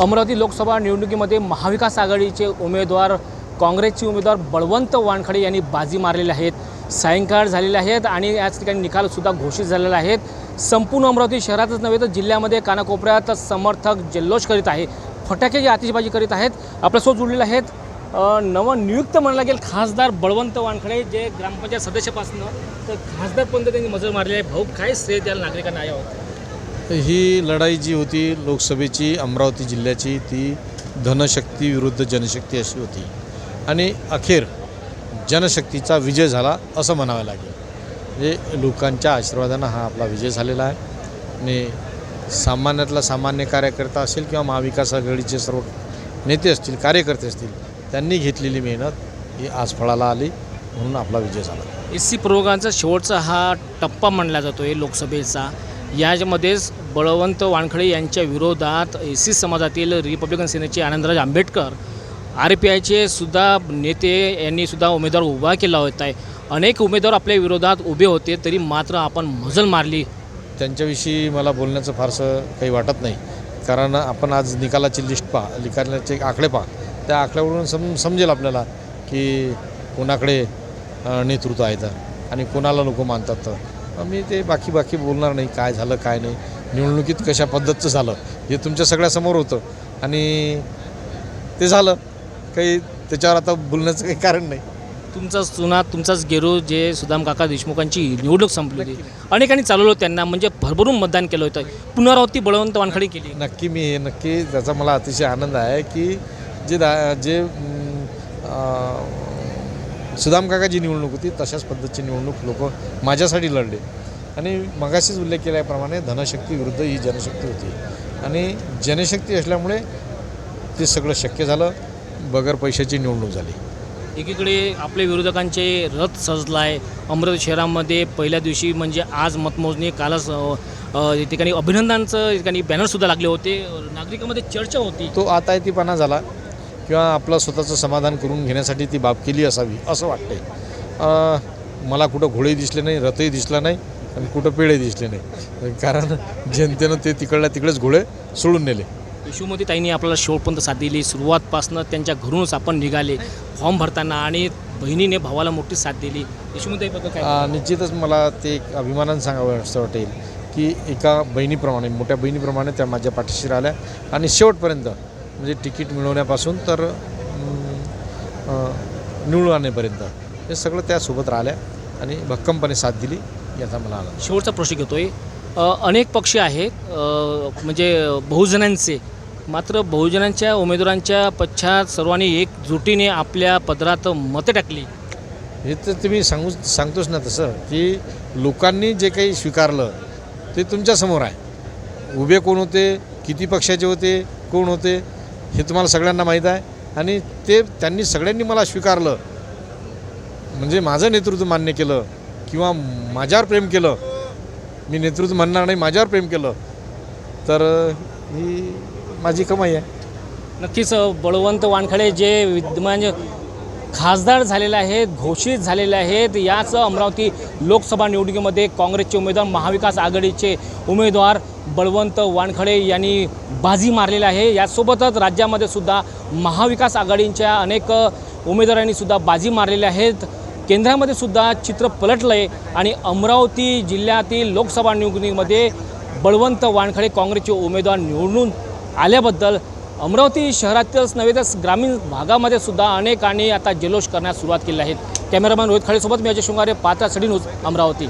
अमरावती लोकसभा निवडणुकीमध्ये महाविकास आघाडीचे उमेदवार काँग्रेसचे उमेदवार बळवंत वानखडे यांनी बाजी मारलेले आहेत. सायंकाळ झालेले आहेत आणि याच ठिकाणी निकालसुद्धा घोषित झालेले आहेत संपूर्ण अमरावती शहरातच नव्हे तर जिल्ह्यामध्ये कानाकोपऱ्यात समर्थक जल्लोष करीत आहे. फटाक्याची आतिषबाजी करीत आहेत. आपल्यासोबत जुळलेले आहेत नवनियुक्त म्हणला गेल खासदार बळवंत वानखडे जे ग्रामपंचायत सदस्यापासून तर खासदारपर्यंत त्यांनी मजल मारली आहे. भाऊ काय श्रेय द्याल नागरिकांना यावर ही लढाई जी होती लोकसभेची अमरावती जिल्ह्याची ती धनशक्ती विरुद्ध जनशक्ती अशी होती. आणि अखेर जनशक्तीचा विजय झाला असं म्हणावं लागेल. म्हणजे लोकांच्या आशीर्वादानं हा आपला विजय झालेला आहे. आणि सामान्यातला सामान्य कार्यकर्ता असेल किंवा महाविकास आघाडीचे सर्व नेते असतील कार्यकर्ते असतील त्यांनी घेतलेली मेहनत ही आज फळाला आली म्हणून आपला विजय झाला. एस सी प्रयोगांचा शेवटचा हा टप्पा मानला जातो आहे लोकसभेचा. यामध्येच बळवंत वानखडे यांच्या विरोधात एस सी समाजातील रिपब्लिकन सेनेचे आनंदराज आंबेडकर आर पी आयचे सुद्धा नेते यांनी सुद्धा उमेदवार उभा केला होता. आहे अनेक उमेदवार आपल्या विरोधात उभे होते तरी मात्र आपण मजल मारली. त्यांच्याविषयी मला बोलण्याचं फारसं काही वाटत नाही. कारण आपण आज निकालाची लिस्ट पहा निकालाचे आकडे पहा. त्या आकड्यावरून सम समजेल आपल्याला की कोणाकडे नेतृत्व आहे तर आणि कोणाला लोक मानतात तर. मी ते बाकी बाकी बोलणार नाही काय झालं काय नाही. निवडणुकीत कशा पद्धतीचं झालं हे तुमच्या सगळ्यासमोर होतं. आणि ते झालं. काही त्याच्यावर आता बोलण्याचं काही कारण नाही. तुमचाच चुना तुमचाच गेरू जे सुदाम काका देशमुखांची निवडणूक संपली होती. अनेकांनी चालवलं त्यांना म्हणजे भरभरून मतदान केलं होतं. पुनरावृत्ती बळवंत वानखडे केली. नक्की मी नक्की त्याचा मला अतिशय आनंद आहे की जे दा जे सुदाम काकाची निवडणूक होती तशाच पद्धतीची निवडणूक लोक माझ्यासाठी लढले. आणि मगाशीच उल्लेख केल्याप्रमाणे धनशक्ती विरुद्ध ही जनशक्ती होती. आणि जनशक्ती असल्यामुळे ते सगळं शक्य झालं बगर पैशाची निवडणूक झाली. एकीकडे आपल्या विरोधकांचे रथ सजला आहे अमरावती शहरामध्ये पहिल्या दिवशी म्हणजे आज मतमोजणी कालच या ठिकाणी अभिनंदनाचं ठिकाणी बॅनरसुद्धा लागले होते. नागरिकांमध्ये चर्चा होती. तो आतायतीपणा झाला. किंवा आपलं स्वतःचं समाधान करून घेण्यासाठी ती बाब केली असावी असं वाटते अं, मला कुठं घोडे दिसले नाही रथही दिसला नाही आणि कुठं पेढे दिसले नाही. कारण जनतेनं ते तिकडल्या तिकडेच घोडे सोडून नेले. यशोमती ताईंनी आपल्याला शेवटपर्यंत साथ दिली. सुरुवातपासनं त्यांच्या घरूनच आपण निघाले फॉर्म भरताना आणि बहिणीने भावाला मोठी साथ दिली. यशोमतीबद्दल काय? निश्चितच मला ते एक अभिमानानं सांगावं असं वाटेल की एका बहिणीप्रमाणे मोठ्या बहिणीप्रमाणे त्या माझ्या पाठीशी राहिल्या. आणि शेवटपर्यंत म्हणजे तिकीट मिळवण्यापासून तर निवडून आणण्यापर्यंत हे सगळं त्यासोबत राहिल्या आणि भक्कमपणे साथ दिली याचा मला आनंद. शेवटचा प्रश्न घेतोय. अ, अनेक पक्ष आहेत म्हणजे बहुजनांचे. मात्र बहुजनांच्या उमेदवारांच्या पश्चात सर्वांनी एकजुटीने आपल्या पदरात मतं टाकली. हे तर तुम्ही सांगू सांगतोच ना तसं की लोकांनी जे काही स्वीकारलं ते तुमच्यासमोर आहे. उभे कोण होते किती पक्षाचे होते कोण होते हे तुम्हाला सगळ्यांना माहीत आहे. आणि ते त्यांनी सगळ्यांनी मला स्वीकारलं. म्हणजे माझं नेतृत्व मान्य केलं किंवा माझ्यावर प्रेम केलं. मी नेतृत्व म्हणणार नाही माझ्यावर प्रेम केलं. तर ही माझी कमाई आहे. नक्कीच बळवंत वानखडे जे विद्यमान खासदार झालेले आहेत घोषित झालेले आहेत. याच अमरावती लोकसभा निवडणुकीमध्ये काँग्रेसचे उमेदवार महाविकास आघाडीचे उमेदवार बळवंत वानखडे यांनी बाजी मारलेली आहे. यासोबतच राज्यामध्ये सुद्धा महाविकास आघाडींच्या अनेक उमेदवारांनी सुद्धा बाजी मारलेल्या आहेत. केंद्रामध्ये सुद्धा चित्र पलटलं आहे आणि अमरावती जिल्ह्यातील लोकसभा निवडणुकीमध्ये बळवंत वानखडे काँग्रेसचे उमेदवार निवडून आल्याबद्दल अमरावती शहरातच नव्हे तर ग्रामीण भागामध्ये सुद्धा अनेकांनी आता जल्लोष करण्यास सुरुवात केली आहे. कॅमेरामॅन रोहित खाडेसोबत मी अजय शृंगारे पात्रा सडी न्यूज अमरावती.